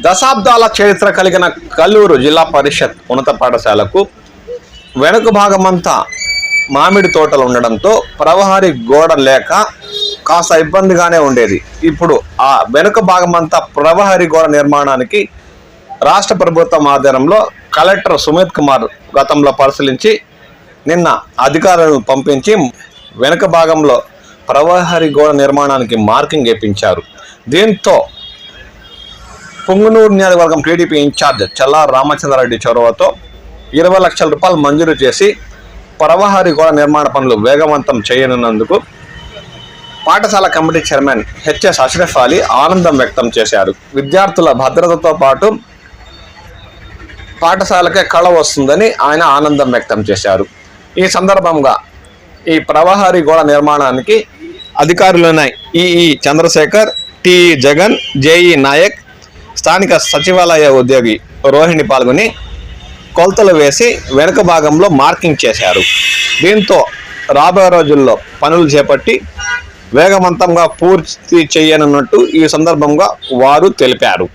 దశాబ్దాల చరిత్ర కలిగిన కల్లూరు జిల్లా పరిషత్ ఉన్నత పాఠశాలకు వెనుక భాగమంతా మామిడి తోటలు ఉండడంతో ప్రవహారి గోడ లేక కాస్త ఇబ్బందిగానే ఉండేది. ఇప్పుడు ఆ వెనుక భాగమంతా ప్రవహరి గోడ నిర్మాణానికి రాష్ట్ర ప్రభుత్వం ఆధ్వర్యంలో కలెక్టర్ సుమిత్ కుమార్ గతంలో పరిశీలించి నిన్న అధికారులను పంపించి వెనుక భాగంలో ప్రవహారి గోడ నిర్మాణానికి మార్కింగ్ వేపించారు. దీంతో పొంగునూరు నియోజకవర్గం టీడీపీ ఇన్ఛార్జ్ చల్లా రామచంద్రారెడ్డి చొరవతో ఇరవై లక్షల రూపాయలు మంజూరు చేసి పరవహారి గోడ నిర్మాణ పనులు వేగవంతం చేయనున్నందుకు పాఠశాల committee chairman HS Ashraf Ali ఆనందం వ్యక్తం చేశారు. విద్యార్థుల భద్రతతో పాటు పాఠశాలకే కళ వస్తుందని ఆయన ఆనందం వ్యక్తం చేశారు. ఈ సందర్భంగా ఈ ప్రవహరి గోడ నిర్మాణానికి అధికారులైన EE Chandrasekhar T Jagan JE Nayak స్థానిక సచివాలయ ఉద్యోగి రోహిణి పాల్గొని కొలతలు వేసి వెనుక భాగంలో మార్కింగ్ చేశారు. దీంతో రాబోయే రోజుల్లో పనులు చేపట్టి వేగవంతంగా పూర్తి చేయనున్నట్టు ఈ సందర్భంగా వారు తెలిపారు.